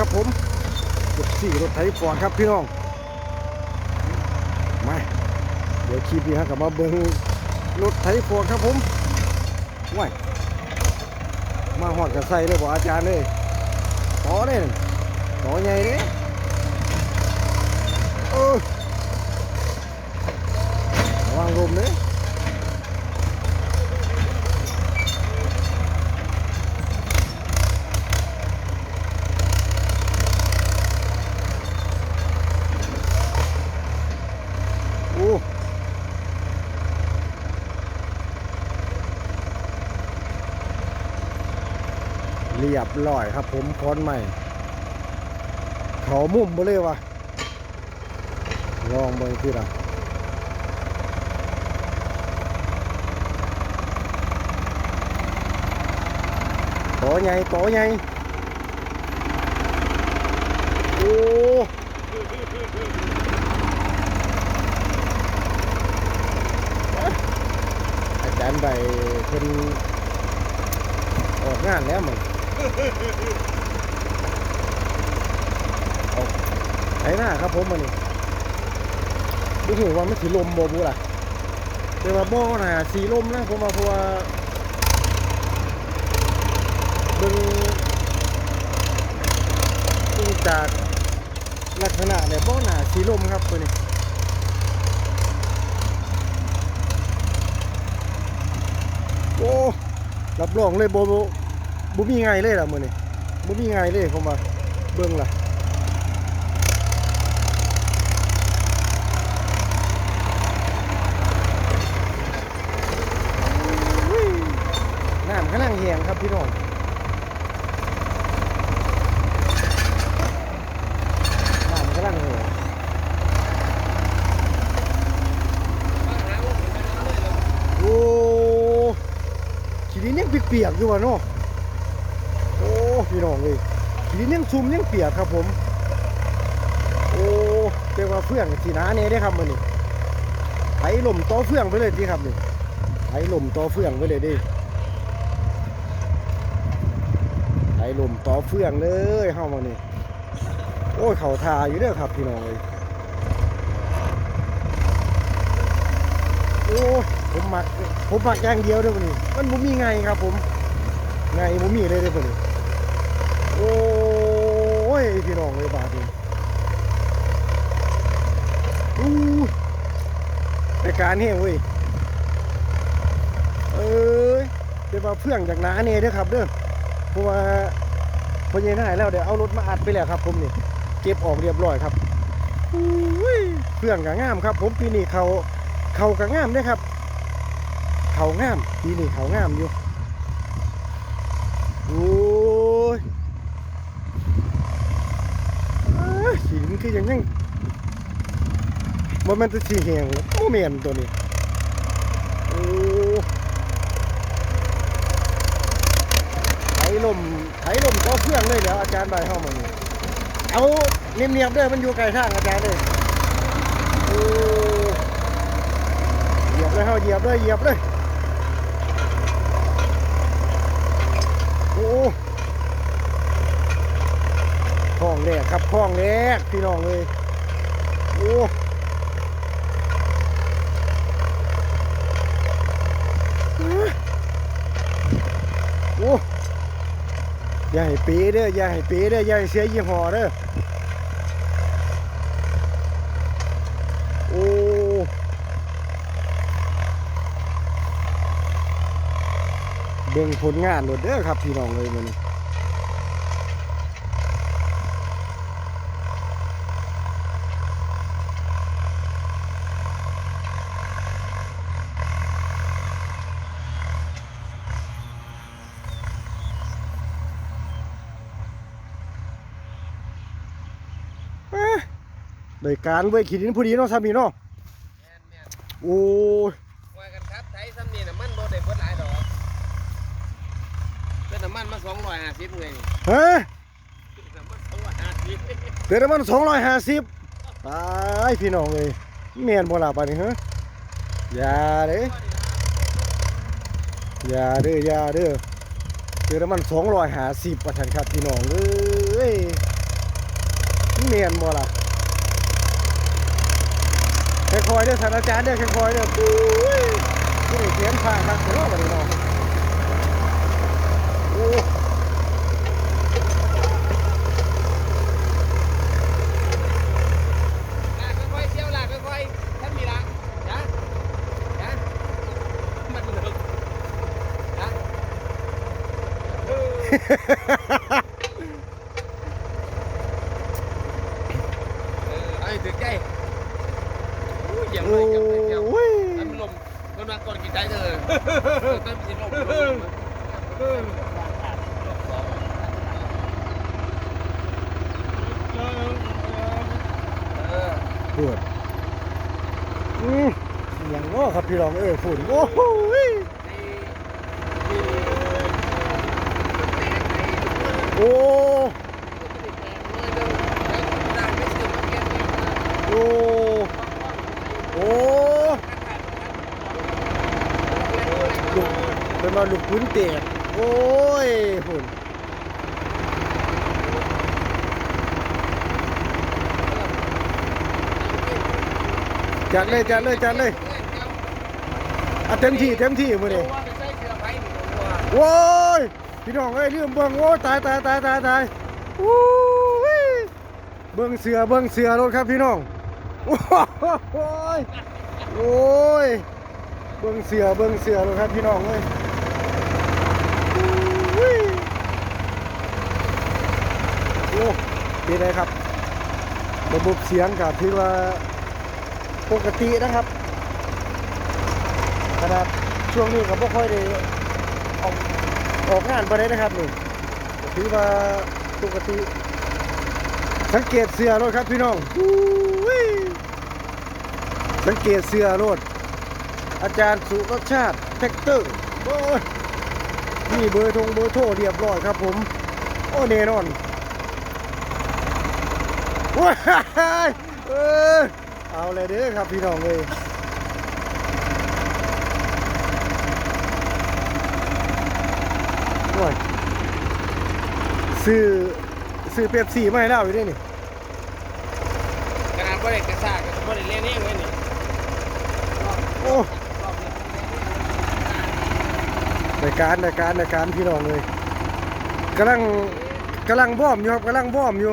ครับผมรถสี่รถไถฟอร์ดครับพี่น้องมาเดี๋ยวคลิปนี้ฮะกลับมาเบิ้งรถไถฟอร์ดครับผมว้ายมาหอดกับใส่เลยบอกอาจารย์เลยต่อเลยต่อใหญ่เลยเออระวังลมเลย โอ้ เรียบร้อยครับ ผมค้อนใหม่ เขามุ่มไปเลยวะลองเบิ่งที่ละต่อใหญ่ต่อใหญ่โอ้อาจารย์ใบเพิ่นออกงานแล้วมึง เอาไถหน้าครับผมมันนี่ดูถือว่ามันสีลมบ่บุล่ะแต่ว่าบ่น่ะสีลมนะผมว่าเพราะว่าเบิ่งดูจากลักษณะเนี่ยบ่น่าสีลมครับตัวนี้โอ้รับรองเลยโบโบ บ่มีไงเลยล่ะมือนี้บ่มีไงเลยผมว่าเบิ่งล่ะน้ำกำลังแหงครับพี่น้องน้ำกำลังแหงโอ้ขีดินยังเปียกๆอยู่วะเนาะโอ้ พี่น้องเลยขีดินยังชุ่มยังเปียกครับผม โอ้เรียกว่าเฟื่องสีน้าเนี่ยได้ครับมันนี่ไถลมต่อเฟื่องไปเลยทีครับนี่ไถลมต่อเฟื่องไปเลยดิไถลมต่อเฟื่องเลยเข้ามานี่โอ้ยเขาทาอยู่เด้อครับพี่น้องเลยโอ้ผมมักผมมักอย่างเดียวเด้อวันนี้มันบ่มีไงครับผมไงบ่มีเลยเด้อวันนี้ โอ้ยพี่น้องเลยบาดนี้อู้ในการนี่เว้ยเอ้ยเดี๋ยวมาเพื่องจากหนาเน่เด้อครับเด้อเพราะว่าพอเย็นหายแล้วเดี๋ยวเอารถมาอัดไปแล้วครับผมนี่เก็บออกเรียบร้อยครับอุ้ยเพื่องกับงามครับ ผมปีนี้เขาเขากับงามเด้อครับ เขางามปีนี้เขางามอยู่โอ้ยอ้าสีมัน คืออยังยังว่ามันจะสีแหงโมเมนตัวนี้โอ้ไถลมไถลมก็เพื่องเลยเดี๋ยวอาจารย์ใบเข้ามานี่เอาเนียบๆเด้อมันอยู่ไกลทางอาจารย์เลยโอ้เหยียบเลยเข้าเหยียบเลยเหยียบเลยโอ้คล องแรกครับคลองแรกพี่น้องเลยโอ้โอ้อย่าให้ปีเด้ออย่าให้ปีเด้ออย่าให้เสียยี่ห้อเด้อโอ้เบิ่งผลงานโลดเด้อครับพี่น้องเลยมัน โดยการเว้ยขีดินผู้ดีเนาะทำนี่เนาะแม่นแม่นโอ้ยว่ากันครับไทยซ้ำนี่น้ำมันบ่ได้เบิดหลายดอกเป็นน้ำมันมา250เงยนี่ฮะน้ำมัน250เติมน้ำมันสองร้อยห้าสิบตายพี่น้องเลยเมียนบ่ล่ะปานนี้ฮะอย่าเด้อย่าเด้ออย่าเด้อเติมน้ำมันสองร้อยห้าสิบประทันครับพี่น้องเอ้ยเนียนบ่ล่ะ คอยเด้อสารอาจารย์เด้อค่อยเด้อปุ้ยเขียนผ่าครับเนาะบัดนี้เนาะโอ้ ลากค่อยๆเที่ยวลากค่อยๆท่านมีละจ้ะจ้ะมันเลิกจ้ะเออเออไอ้ถึงใจอู้ยอย่าง โเลยอย่างเลยเที่ยว อ้ย มันลมมันมาก่อนกี่ใจเธอ ต้นสิลงเปวดอืมอย่างง้อครับพี่รองเอ้ฝุ่นโอ้โหโอ้โอ้โอ้ลูก เป็นมาลูกพื้นเตะโอ้ยฝุ่นจัดเลยจัดเลยจัดเลยอะเต็มที่เต็มที่มื้อนี้โว้ยพี่น้องเอ้ยลืมเบิ่งโอ้ตายตายตายตายตายโอ้ยเบิ่งเสือเบิ่งเสือรถครับพี่น้องโอ้ยโอ้ยเบิ่งเสือเบิ่งเสือรถครับพี่น้องเอ้ยโอ้ยโอ้ เป็นไงครับ ระบบเสียงก็ถือว่าปกตินะครับขนาดช่วงนี้ก็บ่ค่อยได้ออกออกงานไปได้นะครับนี่ถือว่าปกติ สังเกตเสือรถครับพี่น้องสังเกตเสือรถอาจารย์สุรสชาติแท็กเตอร์โอ้ยนี่เบอร์ทงเบอร์โทรเรียบร้อยครับผม โอ้แน่นอน เออเอาเลยเด้อครับพี่น้องเลยโอ้ยซื้อซื้อเป๊ปซี่มาให้เราอยู่ด้วยนี่ขนาดบ่ได้กระซากก็บ่ได้เล่นเองเลยนี่โอ้ในการในการในการพี่น้องเลยกำลังกำลังบ้อมอยู่ครับกำลังบ้อมอยู่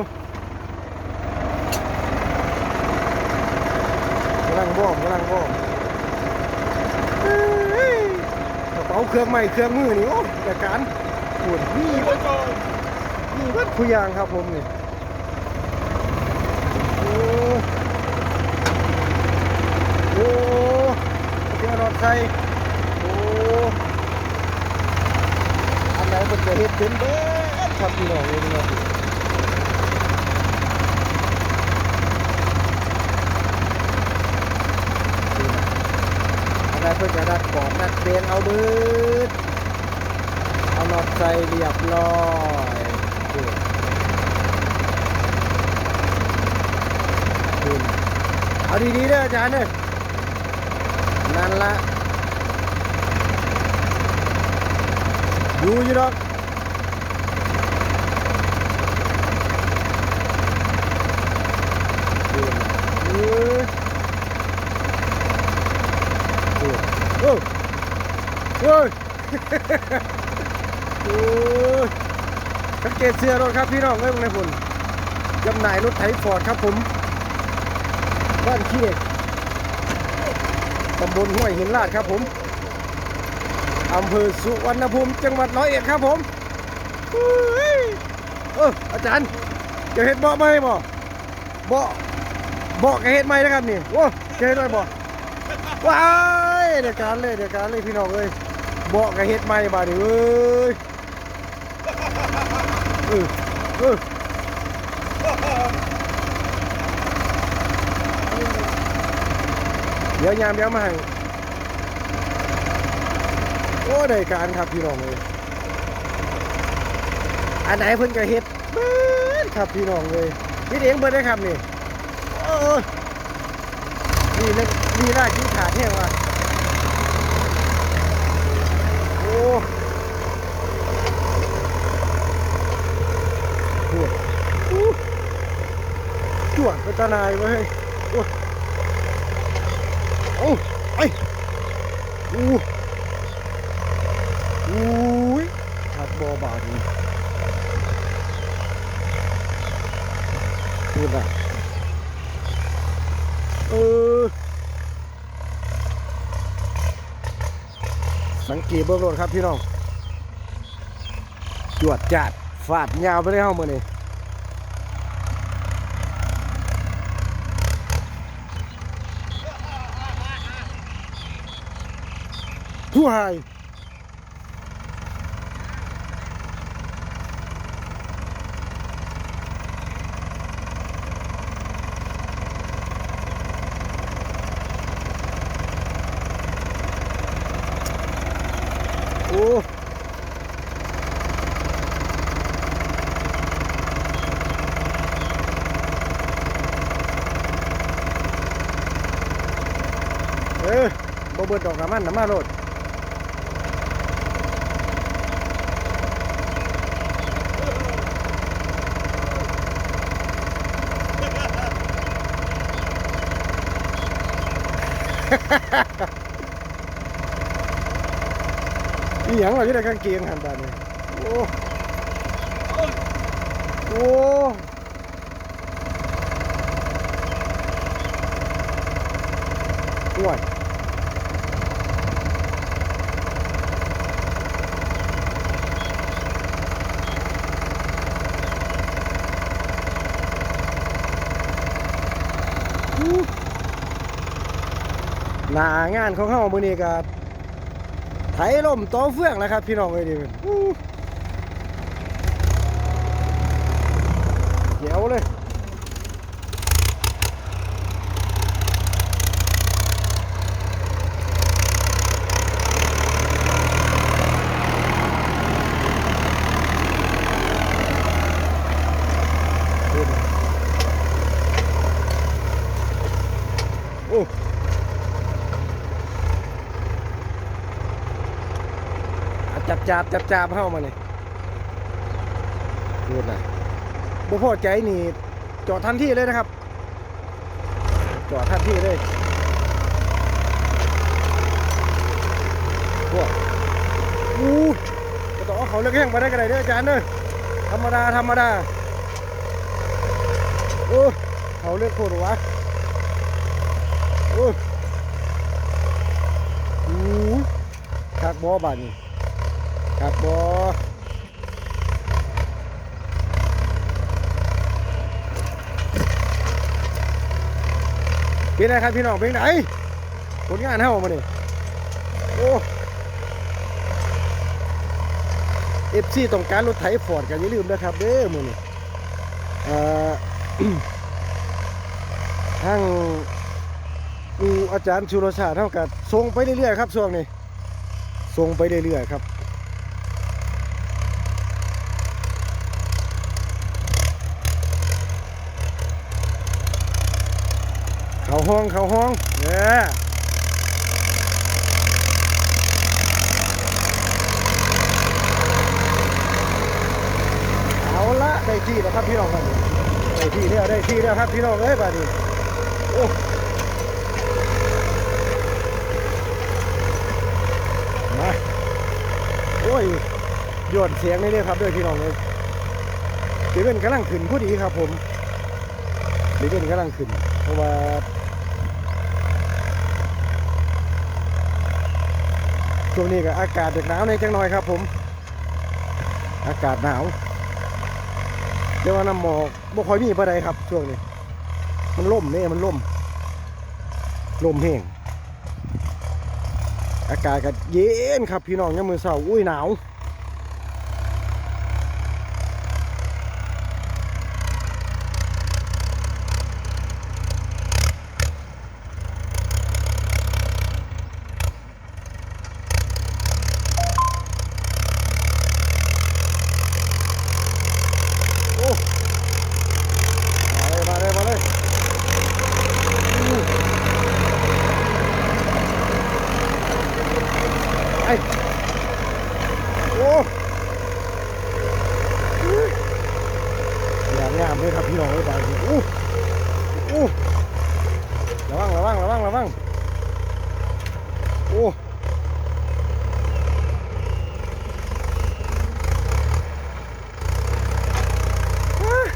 กำ ลังบ้อมกำลังบ้อมกระเป๋าเครื่องใหม่เครื่องมือนี่โอ้ในการปวดนี่เบิดนี่เบิดคุยยางครับผมนี่โอ้โอ้เจ้ารถไทยโอ้อันไหนมันจะเฮ็ดเป็นเบิดครับพี่น้องเลยนะครับอันไหน เพิ่นจะดัดกรอบดัดเบนเอาเบิดเอาหลอดใส่เรียบร้อยดูดูเอาดีๆเด้ออาจารย์เด้อนั่นละดูอยู่ดอกดูนะเอ้ยดูโอ้ โอ้ยโอ้ยสังเกตเสื้อรถครับพี่น้องเอ้ยมึงในผลจำหน่ายรถไถฟอร์ดครับผม บ้านขี้เหล็กตำบลห้วยหินลาดครับผมอำเภอสุวรรณภูมิจังหวัดร้อยเอ็ดครับผมอุ้ยเอออาจารย์จะเห็ดเบาะไหมบ่เบาะเบาะกับเห็ดไหมนะครับนี่โอ้จะเห็ดอะไรบ่ว้ายเดี๋ยวการเลยเดี๋ยวการเลยพี่น้องเอ้ย เบาะกับเห็ดไหมบ่าดิเอ้ยเออเออเดี๋ยวยามเดี๋ยวมาให้โอ้ได้การครับพี่น้องเลยอันไหนเพิ่นก็เฮ็ดเบิดครับพี่น้องเลยพี่เองเบิดได้ครับนี่โอ้นี่เล่นนี่ได้ที่ขาดแห้งว่ะ จวดเป็นายไว้โอ้โอ้ไปอู้อู้ยหัดบอบาดนี่พูดอะเออ สังเกตเบื้องรถครับพี่น้องจวดจัดฟาดยาวไปได้เฮ้ามือนี่ผู้หาย เออบ่เบิดดอกน้ำมันน้ำมาโลด อีหยังวะที่ได้กางเกงหันบาดนี่โอ้โอ้ห่วยหน้างานของเฮามื้อนี้ก็ ไถล่มต่อเฟื่องแล้วครับ พี่น้องเอ้ยดิเดี๋ยวเลยโอ้ จับจับจับจับเข้ามาเลยพูดนะบ่พอใจนี่จอดทันทีเลยนะครับ จอดทันทีเลยพวกอู้ก็ต้อเขาเลือกแห้งมาได้กันเลยเด้ออาจารย์เด้อธรรมดาธรรมดาโอ้เขาเลือกโคตรวะโอ้อู้คักบ่บานี่ ครับบอเป็นไงครับพี่น้องเป็นไหนผลงานเท่ามาเนี่ยโอ้เอฟซีต้องการรถไถฟอร์ดกันอย่าลืมนะครับเด้อมือนี่เอ่อทางอาจารย์ชุรชาติเท่ากับส่งไปเรื่อยๆครับช่วงนี้ส่งไปเรื่อยๆครับ เขาห้องเขาห้องเนี่ยเอาละได้ที่แล้วครับพี่น้องครับได้ที่แล้วได้ที่แล้วครับพี่น้องเอ้ยบาดนี้โอ้มาโอ้ยยอดเสียงนี่เลยครับด้วยพี่น้องเลยเดเวนกำลังขึ้นพอดีครับผมเดเวนกำลังขึ้น เพราะว่า ช่วงนี้ก็อากาศเด็กหนาวในจังหน่อยครับผม อากาศหนาวเรียกว่าน้ำหมอกบ่ค่อยมีปานใดครับ ช่วงนี้ มันล่มเนี่ยมันล่มล่มแห้งอากาศก็เย็นครับพี่น้องยามมือเสาร์อุ้ยหนาวโอ้มาเลยมาเลยมาเลยอู้ไอ้โอ้ ยอย่างงามเลยครับพี่น้องไอ้ยบางทีอู้ โอ้ระวังระวังระวังระวังโอ้อะ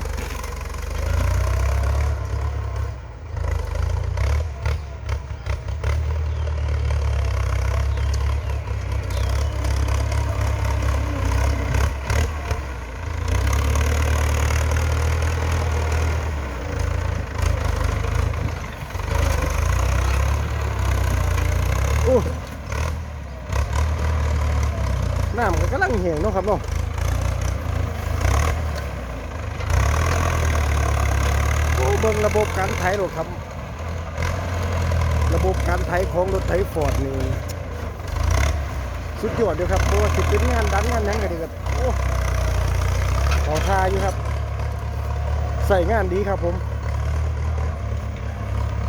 โอ้น้ำก็กำลัง แห้งเนาะครับเนาะโอ้เบิ่งระบบการไถรถครับ ระบบการไถของรถไถฟอร์ดนี่สุดยอดเดียวครับเพราะว่าสิเป็นงานดันงานหยังก็ดีครับโอ้ขอทาอยู่ครับ ใส่งานดีครับผม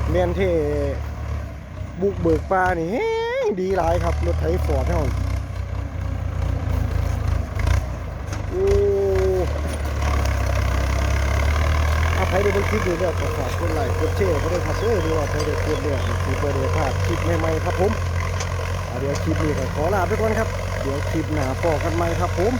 เมียนเทบุกเบิกปลานี่แฮงดีหลายครับรถไถฟอร์ดเท่านั้นโอ้ถ้าใครได้เป็นคลิปอยู่เนี่ยก็ฝากกดไลค์กดแชร์ก็ได้ครับเด้อดูว่าใครได้เกิดเนี่ยคือเปิดภาพลาดคลิปใหม่ๆครับผมเดี๋ยวคลิปนี้ก็ขอลาไปก่อนครับ เดี๋ยวคลิปหน้าพอกันใหม่ครับผม